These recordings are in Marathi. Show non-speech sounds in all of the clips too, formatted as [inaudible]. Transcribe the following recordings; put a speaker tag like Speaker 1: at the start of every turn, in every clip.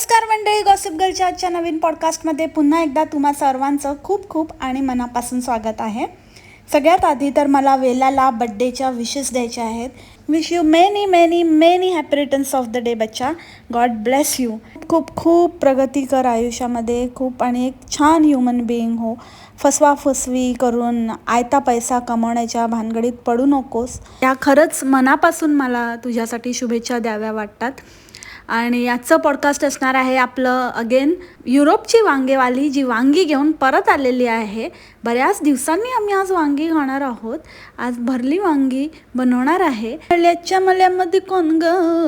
Speaker 1: नमस्कार मंडळी गॉसिप गर्लच्या आजच्या नवीन पॉडकास्टमध्ये पुन्हा एकदा तुम्हा सर्वांचं खूप खूप आणि मनापासून स्वागत आहे. सगळ्यात आधी तर मला वेलाला बड्डेच्या विशेस द्यायच्या आहेत. Wish you many many many happy returns of the day बच्चा. गॉड ब्लेस यू खूप खूप प्रगती कर आयुष्यामध्ये. खूप आणि एक छान ह्युमन बिईंग हो. फसवा फसवी करून आयता पैसा कमवण्याच्या भानगडीत पडू नकोस. या खरंच मनापासून मला तुझ्यासाठी शुभेच्छा द्याव्या वाटतात. आणि आजचं पॉडकास्ट असणार आहे आपलं अगेन युरोपची वांगेवाली जी वांगी घेऊन परत आलेली आहे बऱ्याच दिवसांनी आम्ही आज वांगी खाणार आहोत. आज भरली वांगी बनवणार आहे. मल्याच्या मल्यामध्ये कोण ग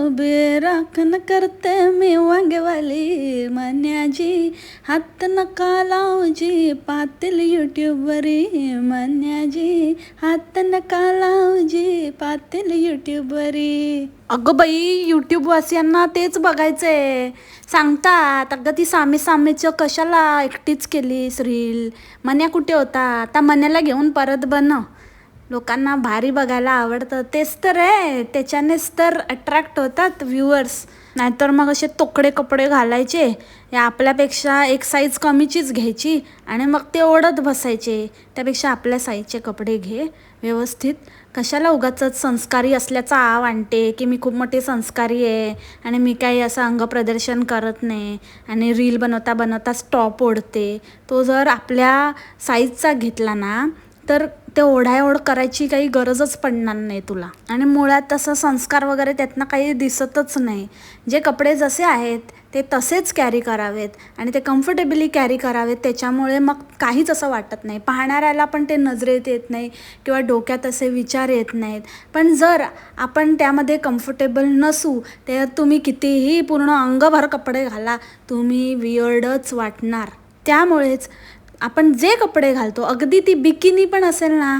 Speaker 1: बेराखण करते? मी वांगेवाली मन्याजी. हात नका लावजी पातील युट्यूबवरी मन्याजी. हात नका लावजी पातील युट्यूबवरी अगं बाई यूट्यूबवासियांना तेच बघायचं आहे सांगतात अगं ती सामी सामीचं कशाला एकटीच केलीस रील? मन्या कुठे होता? आता मन्याला घेऊन परत बनव लोकांना भारी बघायला आवडतं. तेच तर आहे. त्याच्यानेच तर अट्रॅक्ट होतात व्ह्युअर्स नाहीतर मग असे तोकडे कपडे घालायचे या आपल्यापेक्षा एक साईज कमीचीच घ्यायची आणि मग ते ओढत बसायचे. त्यापेक्षा आपल्या साईजचे कपडे घे. व्यवस्थित. कशाला उगाच संस्कारी असल्याचा आव आणते की मी खूप मोठी संस्कारी आहे आणि मी काही असं अंगप्रदर्शन करत नाही आणि रील बनवता बनवता स्टॉप ओढते. तो जर आपल्या साईजचा घेतला ना तर ते ओढाओढ करायची काही गरजच पडणार नाही तुला. आणि मुळात तसं संस्कार वगैरे त्यातनं काही दिसतच नाही. जे कपडे जसे आहेत ते तसेच कॅरी करावेत आणि ते कम्फर्टेबली कॅरी करावेत. त्याच्यामुळे मग काहीच असं वाटत नाही. पाहणाऱ्याला पण ते नजरेत येत नाही किंवा डोक्यात असे विचार येत नाहीत. पण जर आपण त्यामध्ये कम्फर्टेबल नसू तर तुम्ही कितीही पूर्ण अंगभर कपडे घाला तुम्ही वियर्डच वाटणार. त्यामुळेच आपण जे कपडे घालतो अगदी ती बिकिनी पण असेल ना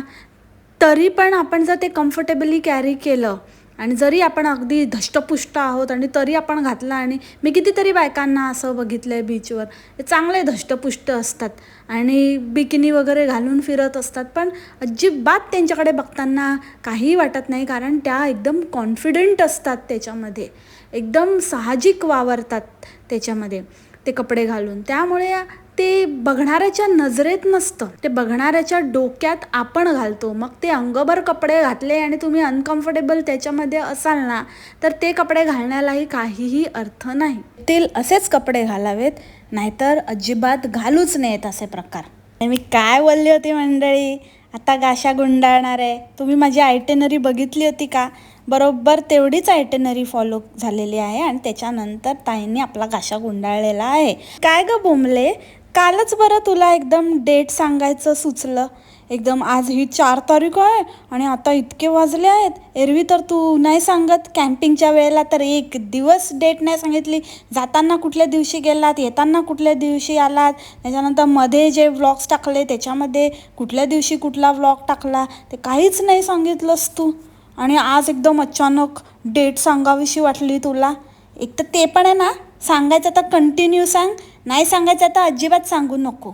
Speaker 1: तरी पण आपण जर ते कम्फर्टेबली कॅरी केलं आणि जरी आपण अगदी धष्टपुष्ट आहोत आणि तरी आपण घातला आणि मी कितीतरी बायकांना असं बघितलं आहे बीचवर ते चांगले धष्टपुष्ट असतात आणि बिकिनी वगैरे घालून फिरत असतात. पण अजिबात त्यांच्याकडे बघताना काहीही वाटत नाही कारण त्या एकदम कॉन्फिडंट असतात त्याच्यामध्ये. एकदम साहजिक वावरतात त्याच्यामध्ये ते कपडे घालून. त्यामुळे ते बघणाऱ्याच्या नजरेत नसतं. ते बघणाऱ्याच्या डोक्यात आपण घालतो. मग ते अंगभर कपडे घातले आणि तुम्ही अनकम्फर्टेबल त्याच्यामध्ये असाल ना तर ते कपडे घालण्यालाही काहीही अर्थ नाही. ते असेच कपडे घालावेत नाहीतर अजिबात घालूच नयेत असे प्रकार. मी काय बोलली होती मंडळी? आता गाशा गुंडाळणार आहे. तुम्ही माझी आयटेनरी बघितली होती का? बरोबर तेवढीच आयटेनरी फॉलो झालेली आहे आणि त्याच्यानंतर ताईंनी आपला गाशा गुंडाळलेला आहे. काय ग बोंबले कालच बरं तुला एकदम डेट सांगायचं सुचलं. एकदम आज ही चार तारीख आहे आणि आता इतके वाजले आहेत. एरवी तर तू नाही सांगत कॅम्पिंगच्या वेळेला तर एक दिवस डेट नाही सांगितली. जाताना कुठल्या दिवशी गेलात येताना कुठल्या दिवशी आलात? त्याच्यानंतरमध्ये जे व्लॉग्स टाकले त्याच्यामध्ये कुठल्या दिवशी कुठला व्लॉग टाकला? ते काहीच नाही सांगितलंस तू. आणि आज एकदम अचानक डेट सांगावीशी वाटली तुला. एक तर ते पण आहे ना सांगायचं तर कंटिन्यू सांग. नाही सांगायचं तर अजिबात सांगू नको.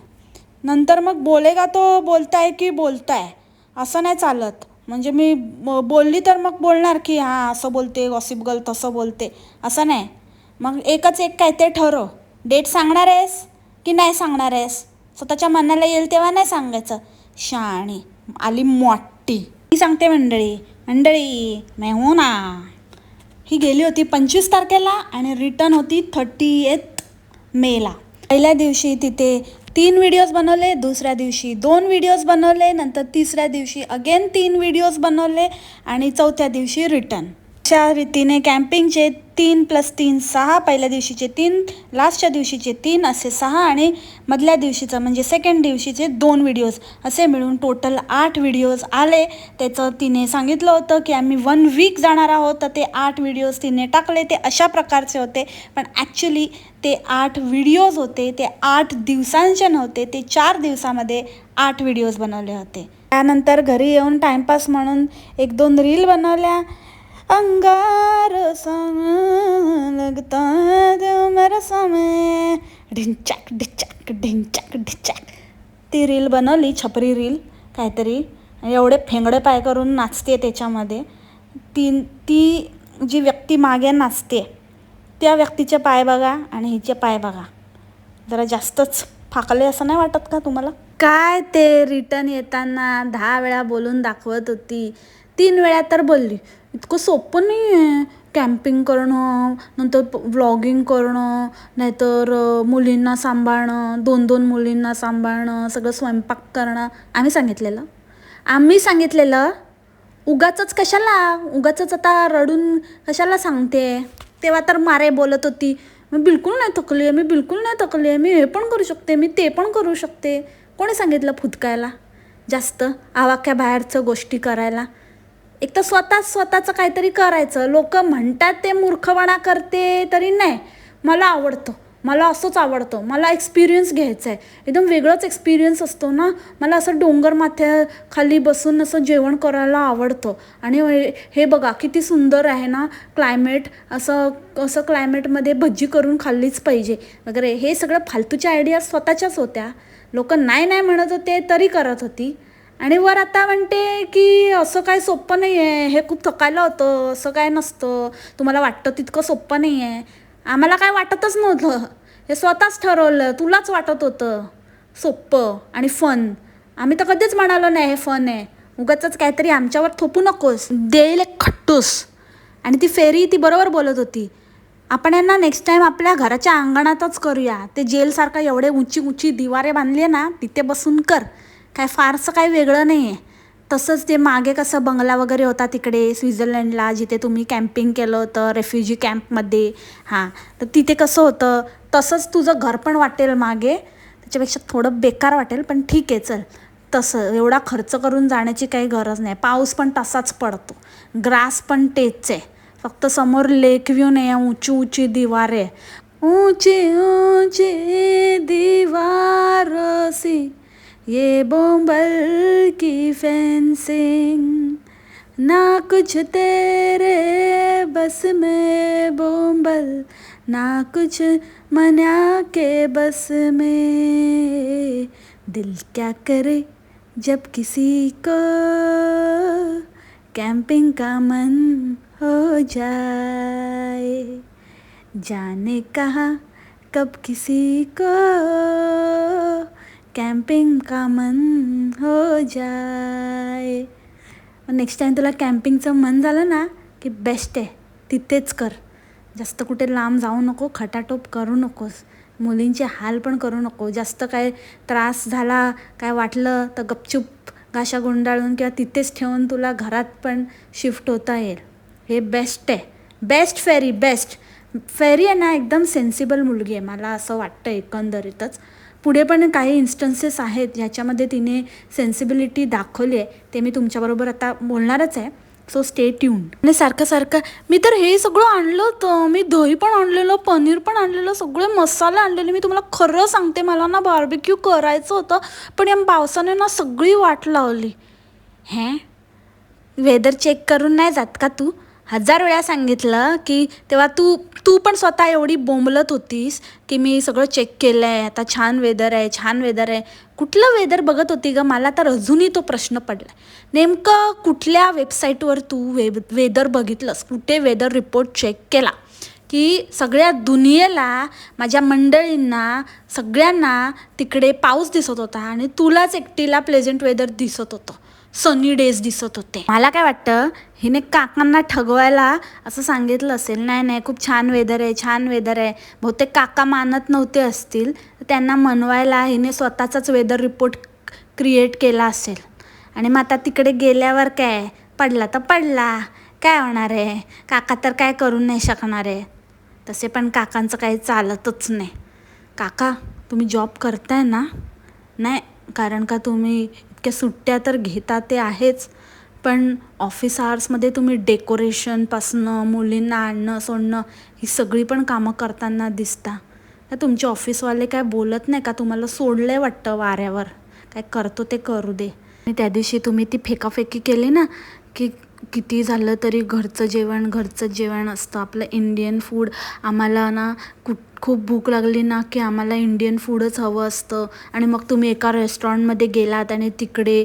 Speaker 1: नंतर मग बोलेगा तो बोलताय की बोलताय. असं नाही चालत. म्हणजे मी बोलली तर मग बोलणार की हां असं बोलते गॉसिप गर्ल तसं बोलते. असं नाही. मग एकच एक काय ते ठरव. डेट सांगणार आहेस की नाही सांगणार आहेस? स्वतःच्या मनाला येईल तेव्हा नाही सांगायचं. शाणी आली मोठी. मी सांगते मंडळी मंडळी मेहू हो ना ही गेली होती पंचवीस तारखेला आणि रिटर्न होती थर्टी एथ मेला. पहिल्या दिवशी तिथे तीन व्हिडिओज बनवले दुसऱ्या दिवशी दोन व्हिडिओज बनवले नंतर तिसऱ्या दिवशी अगेन तीन व्हिडिओज बनवले आणि चौथ्या दिवशी रिटर्न अशा रीतीने कॅम्पिंगचे तीन प्लस तीन सहा पहिल्या दिवशीचे तीन लास्टच्या दिवशीचे तीन असे सहा आणि मधल्या दिवशीचं म्हणजे सेकंड दिवशीचे दोन व्हिडिओज असे मिळून टोटल आठ व्हिडिओज आले. त्याचं तिने सांगितलं होतं की आम्ही वन वीक जाणार आहोत तर ते आठ व्हिडिओज तिने टाकले. ते अशा प्रकारचे होते. पण ॲक्च्युली ते आठ व्हिडिओज होते. ते आठ दिवसांचे नव्हते. ते चार दिवसामध्ये आठ व्हिडिओज बनवले होते. त्यानंतर घरी येऊन टाईमपास म्हणून एक दोन रील बनवल्या. अंगार संग लगता मेरा समय ढिंचाक ढिचाक ढिंचाक ढिचाक. ती रील बनवली छपरी रील काहीतरी. एवढे फेंगडे पाय करून नाचते त्याच्यामध्ये. ती ती जी व्यक्ती मागे नाचते त्या व्यक्तीचे पाय बघा आणि हिचे पाय बघा. जरा जास्तच फाकले असं नाही वाटत का तुम्हाला? काय ते रिटर्न येताना दहा वेळा बोलून दाखवत होती. तीन वेळा तर बोलली. इतकं सोपं नाही आहे कॅम्पिंग करणं नंतर व्लॉगिंग करणं नाहीतर मुलींना सांभाळणं दोन दोन मुलींना सांभाळणं सगळं स्वयंपाक करणं आम्ही सांगितलेलं. आम्ही सांगितलेलं उगाचंच कशाला उगाचंच आता रडून कशाला सांगते? तेव्हा तर मारे बोलत होती मी बिलकुल नाही थकली आहे मी बिलकुल नाही थकली आहे मी हे पण करू शकते मी ते पण करू शकते. कोणी सांगितलं फुतकायला जास्त आवाक्या बाहेरचं गोष्टी करायला. एक तर स्वतःच स्वतःचं काहीतरी करायचं. लोक म्हणतात ते मूर्खपणा करते तरी नाही. मला आवडतं. मला असंच आवडतं. मला एक्सपिरियन्स घ्यायचा आहे एकदम वेगळंच एक्सपिरियन्स असतो ना. मला असं डोंगर माथ्या खाली बसून असं जेवण करायला आवडतं. आणि हे- बघा किती सुंदर आहे ना क्लायमेट असं असं क्लायमेटमध्ये भज्जी करून खाल्लीच पाहिजे. वगैरे हे सगळं फालतूच्या आयडिया स्वतःच्याच होत्या. लोक नाही नाही म्हणत होते तरी करत होती. आणि वर आता म्हणते की असं काय सोपं नाही आहे हे खूप थकायला होतं असं काय नसतं. तुम्हाला वाटतं तितकं सोपं नाही आहे आम्हाला काय वाटतच नव्हतं. हे स्वतःच ठरवलं तुलाच वाटत होतं. सोप्पं आणि फन आम्ही तर कधीच म्हणालो नाही हे फन आहे. उगाच काहीतरी आमच्यावर थोपू नकोस. देईल एक खट्टूस. आणि ती फेरी ती बरोबर बोलत होती. आपण यांना नेक्स्ट टाईम आपल्या घराच्या अंगणातच करूया. ते जेलसारखं एवढे उंची उंची दिवारे आहे ना तिथे बसून कर. काय फारसं काय वेगळं नाही आहे तसंच ते मागे कसं बंगला वगैरे होता तिकडे स्वित्झर्लंडला जिथे तुम्ही कॅम्पिंग केलं होतं रेफ्युजी कॅम्पमध्ये हां तर तिथे कसं होतं तसंच तुझं घर पण वाटेल मागे त्याच्यापेक्षा थोडं बेकार वाटेल पण ठीक आहे चल. तसं एवढा खर्च करून जाण्याची काही गरज नाही. पाऊस पण तसाच पडतो. ग्रास पण तेच आहे. फक्त समोर लेक व्ह्यू नाही आहे ऊंची ऊंची दिवारे आहे. ऊंची ऊंची दिवार सी ये बोंबल की फेंसिंग, ना कुछ तेरे बस में बोंबल, ना कुछ मना के बस में। दिल क्या करे जब किसी को कैंपिंग का मन हो जाए? जाने कहा कब किसी को कॅम्पिंग का मन हो जाय. नेक्स्ट टाईम तुला कॅम्पिंगचं मन झालं ना की बेस्ट आहे तिथेच कर. जास्त कुठे लांब जाऊ नको खटाटोप करू नकोस. मुलींचे हाल पण करू नको. जास्त काय त्रास झाला काय वाटलं तर गपचूप घाशा गुंडाळून किंवा तिथेच ठेवून तुला घरात पण शिफ्ट होता येईल. हे बेस्ट आहे. बेस्ट फेरी बेस्ट फेरी आहे ना एकदम सेन्सिबल मुलगी आहे. मला असं वाटतं एकंदरीतच. पुढे पण काही इन्स्टन्सेस आहेत ह्याच्यामध्ये तिने सेन्सिबिलिटी दाखवली आहे ते मी तुमच्याबरोबर आता बोलणारच आहे. सो स्टे ट्यून आणि सारखं सारखं मी तर हे सगळं आणलं होतं. मी दही पण आणलेलं पनीर पण आणलेलं सगळे मसाले आणलेले. मी तुम्हाला खरं सांगते मला ना बार्बिक्यू करायचं होतं पण या पावसाने ना सगळी वाट लावली. हे? वेदर चेक करून नाही जात का तू? हजार वेळा सांगितलं की तेव्हा तू तू पण स्वतः एवढी बोंबलत होतीस की मी सगळं चेक केलं आहे आता छान वेदर आहे छान वेदर आहे. कुठलं वेदर बघत होती गं? मला तर अजूनही तो प्रश्न पडला नेमकं कुठल्या वेबसाईटवर तू वे वेदर बघितलंस? कुठे वेदर रिपोर्ट चेक केला? की सगळ्या दुनियेला माझ्या मंडळींना सगळ्यांना तिकडे पाऊस दिसत होता आणि तुलाच एकटीला प्लेझंट वेदर दिसत होतं. सनी डेज दिसत होते. मला काय वाटतं हिने काकांना ठगवायला असं सांगितलं असेल नाही नाही खूप छान वेदर आहे छान वेदर आहे. बहुतेक काका मानत नव्हते असतील तर त्यांना मनवायला हिने स्वतःचाच वेदर रिपोर्ट क्रिएट केला असेल. आणि मग आता तिकडे गेल्यावर काय? पडला तर पडला. काय होणार आहे? काका तर काय करू नाही शकणार आहे. तसे पण काकांचं काही चालतच नाही. काका तुम्ही जॉब करताय ना? नाही कारण का तुम्ही इतक्या सुट्ट्या तर घेता ते आहेच. पण ऑफिस आवर्समध्ये तुम्ही डेकोरेशनपासनं मुलींना आणणं सोडणं ही सगळी पण कामं करताना दिसता. तुमचे ऑफिसवाले काय बोलत नाही का? तुम्हाला सोडलं आहे वाटतं वाऱ्यावर. काय करतो ते करू दे. आणि त्या दिवशी तुम्ही ती फेकाफेकी केली ना की किती झालं तरी घरचं जेवण घरचं जेवण असतं. आपलं इंडियन फूड आम्हाला ना कुठ खूप भूक लागली ना की आम्हाला इंडियन फूडच हवं असतं. आणि मग तुम्ही एका रेस्टॉरंटमध्ये गेलात आणि तिकडे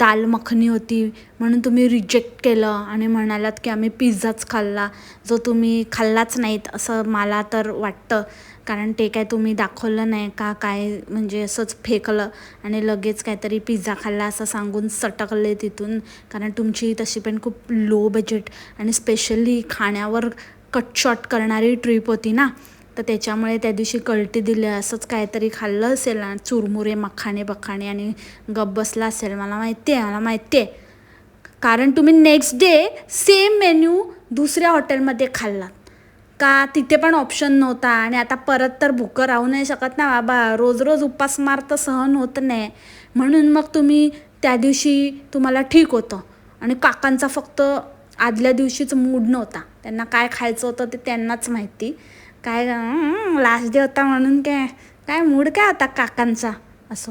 Speaker 1: दाल मखनी होती म्हणून तुम्ही रिजेक्ट केलं आणि म्हणालात की आम्ही पिझ्झाच खाल्ला. जो तुम्ही खाल्लाच नाहीत असं मला तर वाटतं. कारण ते काय तुम्ही दाखवलं नाही का? काय म्हणजे असंच फेकलं आणि लगेच काहीतरी पिझ्झा खाल्ला असं सांगून सटकले तिथून. कारण तुमची तशी पण खूप लो बजेट आणि स्पेशली खाण्यावर कटशॉट करणारी ट्रिप होती ना. तर त्याच्यामुळे त्या दिवशी कळटी दिली असंच काहीतरी खाल्लं असेल आणि चुरमुरे मखाणे बखाणे आणि गप बसला असेल. मला माहिती आहे मला माहिती आहे कारण तुम्ही नेक्स्ट डे सेम मेन्यू दुसऱ्या हॉटेलमध्ये खाल्लात का तिथे पण ऑप्शन नव्हता आणि आता परत तर भुकं राहू नाही शकत ना बाबा. रोज रोज उपासमार तर सहन होत नाही. म्हणून मग तुम्ही त्या दिवशी तुम्हाला ठीक होतं. आणि काकांचा फक्त आदल्या दिवशीच मूड नव्हता. त्यांना काय खायचं होतं ते त्यांनाच माहिती. काय लास्ट डे होता म्हणून काय काय मूड काय होता काकांचा? असो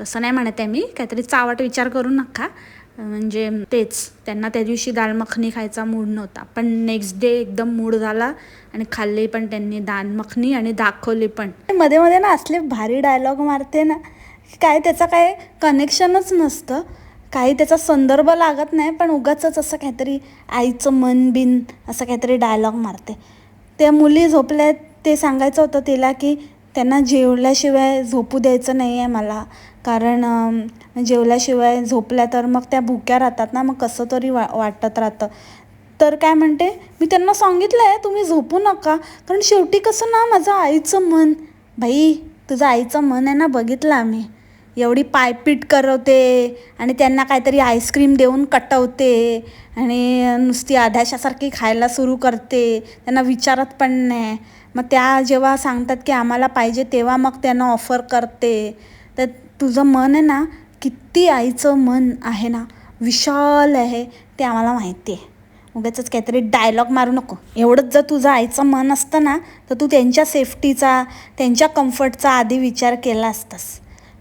Speaker 1: तसं नाही म्हणत आहे मी काहीतरी चावट विचार करू नका. म्हणजे तेच त्यांना त्या दिवशी दाल मखनी खायचा मूड नव्हता. पण नेक्स्ट डे एकदम मूड झाला आणि खाल्ली पण त्यांनी दाल मखनी आणि दाखवली पण. मध्ये मध्ये ना असले भारी डायलॉग मारते ना काय त्याचं काय कनेक्शनच नसतं. काही त्याचा संदर्भ लागत नाही पण उगाच असं काहीतरी आईचं मन बिन असं काहीतरी डायलॉग मारते. त्या मुली झोपल्या ते सांगायचं होतं तिला की त्यांना जेवल्याशिवाय झोपू द्यायचं नाही आहे मला. कारण जेवल्याशिवाय झोपल्या तर मग त्या भुक्या राहतात ना मग कसं तरी वा वाटत राहतं. तर काय म्हणते मी त्यांना सांगितलं आहे तुम्ही झोपू नका. कारण शेवटी कसं ना माझं आईचं मन बाई तुझं आईचं मन आहे ना बघितलं आम्ही. एवढी पायपीट करवते आणि त्यांना काहीतरी आईस्क्रीम देऊन कटवते आणि नुसती आधाशासारखी खायला सुरू करते. त्यांना विचारत पण नाही. मग त्या जेव्हा सांगतात की आम्हाला पाहिजे तेव्हा मग त्यांना ऑफर करते. तर तुझं मन आहे ना किती आईचं मन आहे ना विशाल आहे ते आम्हाला माहिती आहे. उगाच काहीतरी डायलॉग मारू नको. एवढंच जर तुझं आईचं मन असतं ना तर तू त्यांच्या सेफ्टीचा त्यांच्या कम्फर्टचा आधी विचार केला असतास.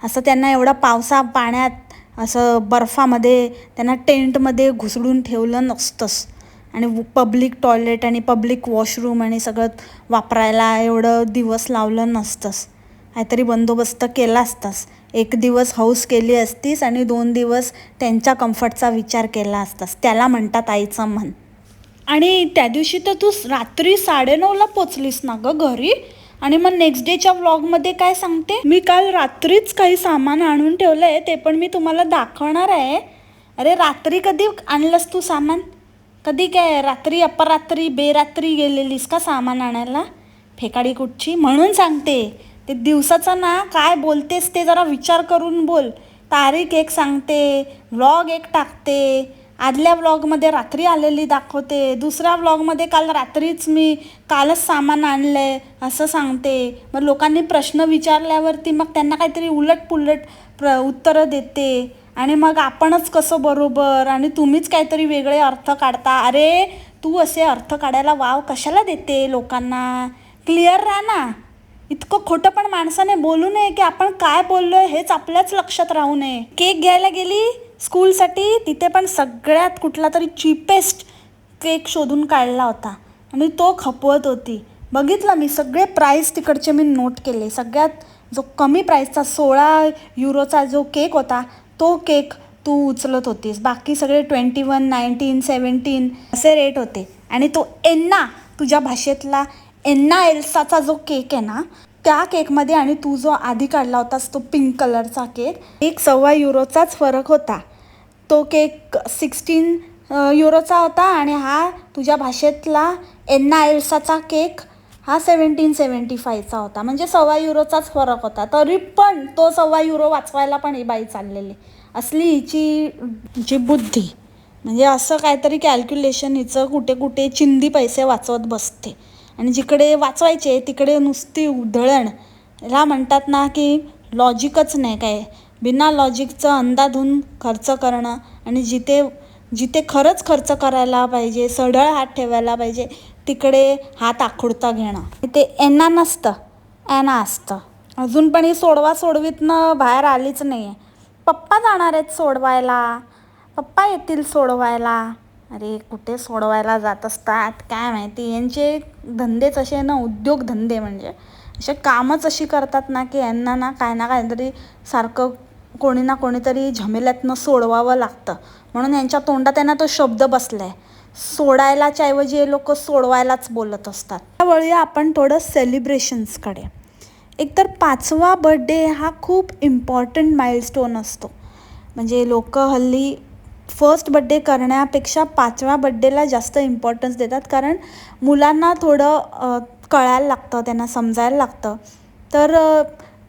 Speaker 1: असं त्यांना एवढा पावसा पाण्यात असं बर्फामध्ये त्यांना टेंटमध्ये घुसडून ठेवलं नसतंच. आणि पब्लिक टॉयलेट आणि पब्लिक वॉशरूम आणि सगळं वापरायला एवढं दिवस लावलं नसतंच. काहीतरी बंदोबस्त केला असतास. एक दिवस हौस केली असतीस आणि दोन दिवस त्यांच्या कम्फर्टचा विचार केला असतास. त्याला म्हणतात आईचं मन. आणि त्या दिवशी तर तू रात्री साडेनऊला पोचलीस ना ग घरी? आणि मग नेक्स्ट डेच्या व्लॉगमध्ये काय सांगते? मी काल रात्रीच काही सामान आणून ठेवलं आहे ते पण मी तुम्हाला दाखवणार आहे. अरे रात्री कधी आणलंस तू सामान? कधी काय? रात्री अपरात्री बेरात्री गेलेलीस का सामान आणायला? फेकाडी कुठची? म्हणून सांगते. ते दिवसाचं ना काय बोलतेस ते जरा विचार करून बोल. तारीख एक सांगते व्लॉग एक टाकते. आदल्या व्लॉगमध्ये रात्री आलेली दाखवते. दुसऱ्या व्लॉगमध्ये काल रात्रीच मी कालच सामान आणलं आहे असं सांगते. मग लोकांनी प्रश्न विचारल्यावरती मग त्यांना काहीतरी उलट पुलट प्र उत्तरं देते. आणि मग आपणच कसं बरोबर? आणि तुम्हीच काहीतरी वेगळे अर्थ काढता. अरे तू असे अर्थ काढायला वाव कशाला देते लोकांना? क्लिअर राहा ना. इतकं खोटं पण माणसाने बोलू नये की आपण काय बोललो हेच आपल्याच लक्षात राहू नये. केक घ्यायला गेली? स्कूलसाठी तिथे पण सगळ्यात कुठला तरी चीपेस्ट केक शोधून काढला होता. आणि तो खपवत होती. बघितलं मी सगळे प्राईस तिकडचे मी नोट केले. सगळ्यात जो कमी प्राईसचा सोळा युरोचा जो केक होता तो केक तू उचलत होतीस. बाकी सगळे ट्वेंटी वन नाईन्टीन सेवन्टीन असे रेट होते. आणि तो एन्ना तुझ्या भाषेतला एन्ना एल्साचा जो केक आहे ना त्या केकमध्ये आणि तू जो आधी काढला होतास तो पिंक कलरचा केक एक सव्वा युरोचाच फरक होता. तो केक सिक्स्टीन युरोचा होता आणि हा तुझ्या भाषेतला एन्ना एल्साचा केक हा सेवन्टीन सेवन्टी फायचा होता. म्हणजे सव्वा युरोचाच फरक होता. तरी पण तो सव्वा युरो वाचवायला पण ही बाई चाललेली. असली हिची जी बुद्धी. म्हणजे असं काहीतरी कॅल्क्युलेशन हिचं कुठे कुठे चिंदी पैसे वाचवत बसते. आणि जिकडे वाचवायचे तिकडे नुसती उधळण. ह्याला म्हणतात ना की लॉजिकच नाही काय. बिना लॉजिकचं अंदाधून खर्च करणं आणि जिथे जिथे खरंच खर्च करायला पाहिजे सढळ हात ठेवायला पाहिजे तिकडे हात आखुडता घेणं. ते एना नसतं ॲना असतं. अजून पण ही सोडवा सोडवीतनं बाहेर आलीच नाही आहे पप्पा जाणार आहेत सोडवायला. पप्पा येतील सोडवायला. अरे कुठे सोडवायला जात असतात? काय माहिती? यांचे धंदेच असे ना उद्योगधंदे म्हणजे. असे कामच अशी करतात ना की यांना ना काय ना काहीतरी सारखं कोणी ना कोणीतरी झमेल्यातनं सोडवावं लागतं. म्हणून यांच्या तोंडात त्यांना तो शब्द बसला आहे सोडायलाच्या ऐवजी हे लोक सोडवायलाच बोलत असतात. त्यावेळी आपण थोडं सेलिब्रेशन्सकडे एकतर पाचवा बड्डे हा खूप इम्पॉर्टंट माइलस्टोन असतो. म्हणजे लोक हल्ली फर्स्ट बड्डे करण्यापेक्षा पाचव्या बड्डेला जास्त इम्पॉर्टन्स देतात. कारण मुलांना थोडं कळायला लागतं त्यांना समजायला लागतं. तर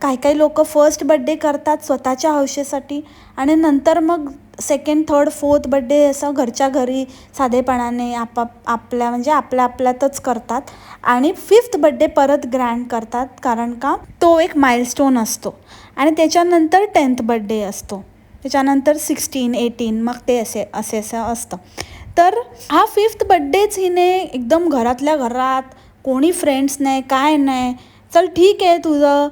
Speaker 1: काही काही लोक फर्स्ट बड्डे करतात स्वतःच्या हौशेसाठी आणि नंतर मग सेकंड थर्ड फोर्थ बड्डे असं घरच्या घरी साधेपणाने आपाप आपल्या म्हणजे आपल्या आपल्यातच करतात आणि फिफ्थ बड्डे परत ग्रँड करतात कारण का तो एक माइलस्टोन असतो आणि त्याच्यानंतर टेन्थ बड्डे असतो. त्याच्यानंतर सिक्स्टीन एटीन मग ते असे असे असं असतं. तर हा फिफ्थ बड्डेच हिने एकदम घरातल्या घरात कोणी फ्रेंड्स नाही काय नाही चल ठीक आहे तुझं.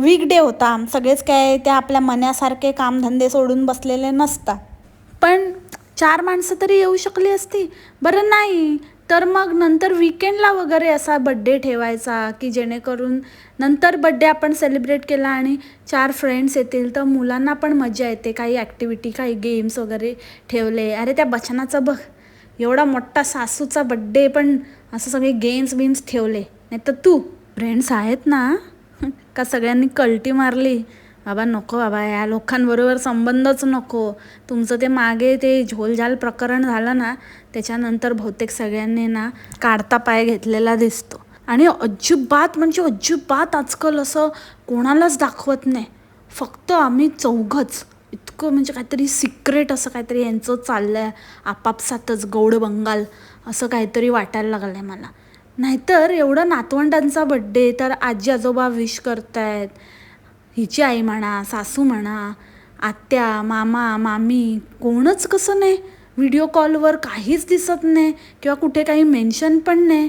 Speaker 1: वीकडे होता. सगळेच काय त्या आपल्या मनासारखे कामधंदे सोडून बसलेले नसतात. पण चार माणसं तरी येऊ शकली असती. बरं नाही. तर मग नंतर विकेंडला वगैरे असा बड्डे ठेवायचा की जेणेकरून नंतर बड्डे आपण सेलिब्रेट केला आणि चार फ्रेंड्स येतील तर मुलांना पण मजा येते. काही ॲक्टिव्हिटी काही गेम्स वगैरे ठेवले. अरे त्या बचनाचं बघ. एवढा मोठा सासूचा बड्डे पण असं सगळे गेम्स बिम्स ठेवले. नाही तर तू? फ्रेंड्स आहेत ना का सगळ्यांनी कल्टी मारली? बाबा नको बाबा या लोकांबरोबर संबंधच नको. तुमचं ते मागे ते झोलझाल प्रकरण झालं ना त्याच्यानंतर बहुतेक सगळ्यांनी ना काढता पाय घेतलेला दिसतो. आणि अजिबात म्हणजे अजिबात आजकाल असं कोणालाच दाखवत नाही. फक्त आम्ही चौघच. इतकं म्हणजे काहीतरी सिक्रेट असं काहीतरी यांचं चाललं आहे आपापसातच गौड बंगाल असं काहीतरी वाटायला लागलं आहे मला. नाहीतर एवढं नातवंडांचा बड्डे तर आजी आजोबा विश करतायत. हिची आई म्हणा सासू म्हणा आत्या मामा मामी कोणच कसं नाही. व्हिडिओ कॉलवर काहीच दिसत नाही किंवा कुठे काही मेन्शन पण नाही.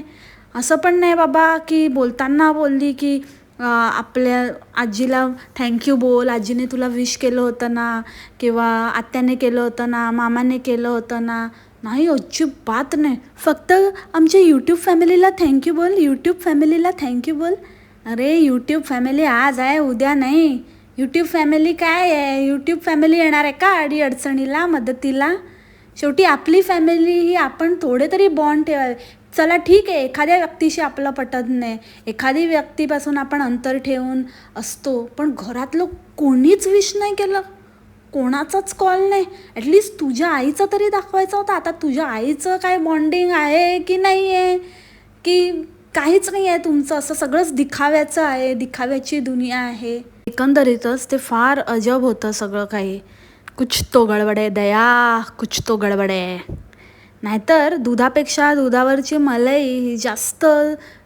Speaker 1: असं पण नाही बाबा की बोलताना बोलली की आपल्या आजीला थँक्यू बोल आजीने तुला विश केलं होतं ना किंवा आत्याने केलं होतं ना मामाने केलं होतं ना. नाही अजिबात नाही. फक्त आमच्या यूट्यूब फॅमिलीला थँक्यू बोल. यूट्यूब फॅमिलीला थँक्यू बोल. अरे यूट्यूब फॅमिली आज आहे उद्या नाही. यूट्यूब फॅमिली काय आहे? यूट्यूब फॅमिली येणार आहे का अडी अडचणीला मदतीला? शेवटी आपली फॅमिली ही आपण थोडे तरी बॉन्ड ठेवावे. चला ठीक आहे एखाद्या व्यक्तीशी आपलं पटत नाही. एखादी व्यक्तीपासून आपण अंतर ठेवून असतो. पण घरातलं कोणीच विश नाही केलं. कोणाचाच कॉल नाही. ॲटलिस्ट तुझ्या आईचं तरी दाखवायचं होतं. आता तुझ्या आईचं काय बॉन्डिंग आहे की नाही आहे की काहीच नाही आहे तुमचं. असं सगळंच दिखाव्याचं आहे. दिखाव्याची दुनिया आहे. एकंदरीतच ते फार अजब होतं सगळं काही. कुछ तो गडबड आहे दया कुछ तो गडबड. आहे नाहीतर दुधापेक्षा दुधावरची मलाई ही जास्त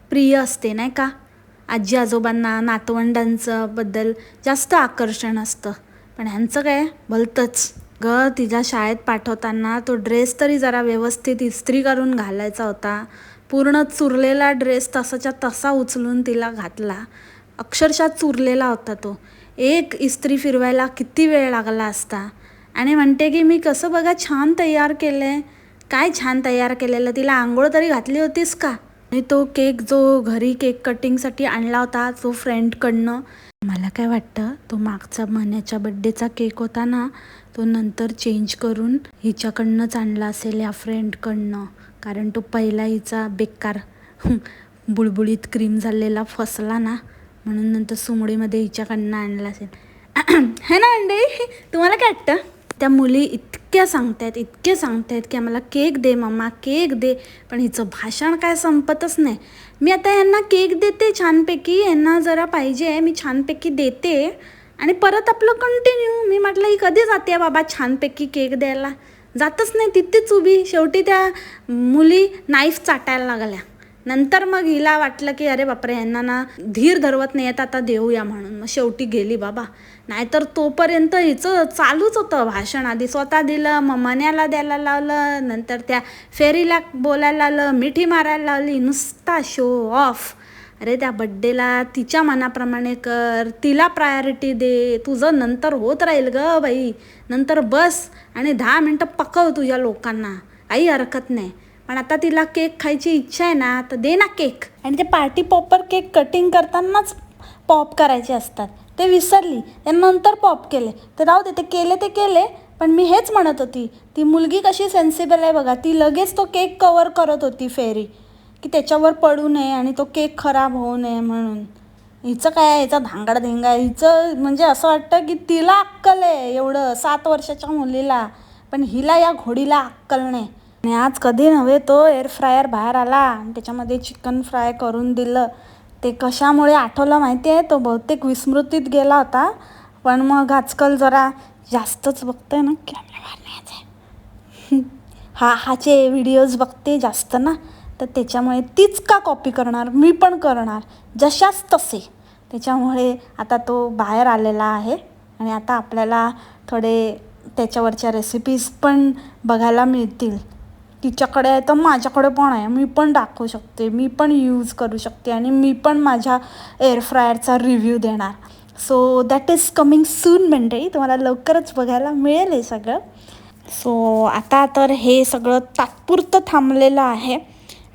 Speaker 1: प्रिय असते नाही का? आजी आजोबांना नातवंडांचं बद्दल जास्त आकर्षण असतं. पण ह्यांचं काय? भलतंच ग तिच्या शाळेत पाठवताना तो ड्रेस तरी जरा व्यवस्थित इस्त्री करून घालायचा होता. पूर्ण चुरलेला ड्रेस तसाच्या तसा उचलून तिला घातला. अक्षरशः चुरलेला होता तो. एक इस्त्री फिरवायला किती वेळ लागला असता. आणि म्हणते की मी कसं बघा छान तयार केलं आहे काय छान तयार केलेलं? तिला आंघोळ तरी घातली होतीस का? आणि तो केक जो घरी केक कटिंगसाठी आणला होता तो फ्रेंडकडनं मला काय वाटतं तो मागचा मन्याच्या बड्डेचा केक होता ना तो नंतर चेंज करून हिच्याकडनंच आणला असेल या फ्रेंडकडनं कारण तो पहिला हिचा बेकार बुळबुळीत क्रीम झालेला फसला ना म्हणून नंतर सुमडीमध्ये हिच्याकडनं आणला असेल. [clears throat] है ना अंडे? तुम्हाला काय वाटतं? त्या मुली इतक्या सांगतायत इतके सांगतायत की आम्हाला केक दे मम्मा केक दे. पण हिचं भाषण काय संपतच नाही. मी आता यांना केक देते छानपैकी यांना जरा पाहिजे मी छानपैकी देते. आणि परत आपलं कंटिन्यू मी म्हटलं ही कधी जाते बाबा छानपैकी केक द्यायला? जातच नाही तिथेच उभी. शेवटी त्या मुली नाईफ चाटायला लागल्या. नंतर मग हिला वाटलं की अरे बापरे यांना ना धीर धरवत नाही येत आता देऊया म्हणून. मग शेवटी गेली बाबा. नाहीतर तोपर्यंत हिचं चालूच होतं भाषण आधी. स्वतः दिलं मग मण्याला द्यायला लावलं नंतर त्या फेरीला बोलायला लावलं मिठी मारायला लावली नुसता शो ऑफ अरे त्या बड्डेला तिच्या मनाप्रमाणे कर तिला प्रायोरिटी दे तुझं नंतर होत राहील ग बाई. नंतर बस आणि दहा मिनटं पकव तुझ्या लोकांना. काही हरकत नाही. पण आता तिला केक खायची इच्छा आहे ना तर दे ना केक. आणि ते पार्टी पॉपर केक कटिंग करतानाच पॉप करायचे असतात. ते विसरली ते नंतर पॉप केले. तर राहू दे ते केले ते केले पण मी हेच म्हणत होती ती मुलगी कशी सेन्सिबल आहे बघा. ती लगेच तो केक कवर करत होती फेरी की त्याच्यावर पडू नये आणि तो केक खराब होऊ नये म्हणून. हिचं काय आहे? हिचा धांगड धिंगा आहे. हिचं म्हणजे असं वाटतं की तिला अक्कल आहे एवढं सात वर्षाच्या मुलीला. पण हिला या घोडीला अक्कल नाही. आणि आज कधी नव्हे तो एअर फ्रायर बाहेर आला आणि त्याच्यामध्ये चिकन फ्राय करून दिलं. ते कशामुळे आठवलं माहिती आहे? तो बहुतेक विस्मृतीत गेला होता. पण मग आजकाल जरा जास्तच बघतोय ना कॅमेरा [laughs] हा हाचे व्हिडिओज बघते जास्त ना तर त्याच्यामुळे तीच का कॉपी करणार? मी पण करणार. जशाच तसे. त्याच्यामुळे आता तो बाहेर आलेला आहे आणि आता आपल्याला थोडे त्याच्यावरच्या रेसिपीज पण बघायला मिळतील. तिच्याकडे आहे तर माझ्याकडे पण आहे. मी पण दाखवू शकते. मी पण यूज करू शकते आणि मी पण माझ्या एअरफ्रायरचा रिव्ह्यू देणार. So that is coming soon मंडळी तुम्हाला लवकरच बघायला मिळेल हे सगळं. सो आता तर हे सगळं तात्पुरतं थांबलेलं आहे.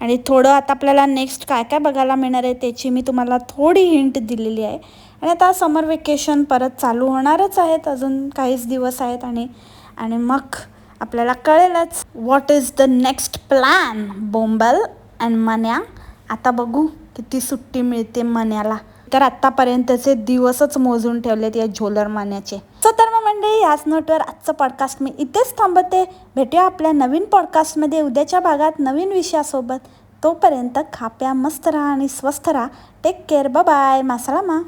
Speaker 1: आणि थोडं आता आपल्याला नेक्स्ट काय काय बघायला मिळणार आहे त्याची मी तुम्हाला थोडी हिंट दिलेली आहे. आणि आता समर वेकेशन परत चालू होणारच आहेत. अजून काहीच दिवस आहेत आणि आणि मग आपल्याला कळेलच. What is the next plan Bombal and Manya आता बघू किती सुट्टी मिळते मन्याला तर आत्तापर्यंतचे दिवसच मोजून ठेवलेत या झोलर मान्याचे सो तर मग मंडळी याच नोटवर आजचं पॉडकास्ट मी इथेच थांबते भेटूया आपल्या नवीन पॉडकास्टमध्ये उद्याच्या भागात नवीन विषयासोबत. तोपर्यंत खाप्या मस्त राहा आणि स्वस्थ राहा. टेक केअर बाय मासाला मा.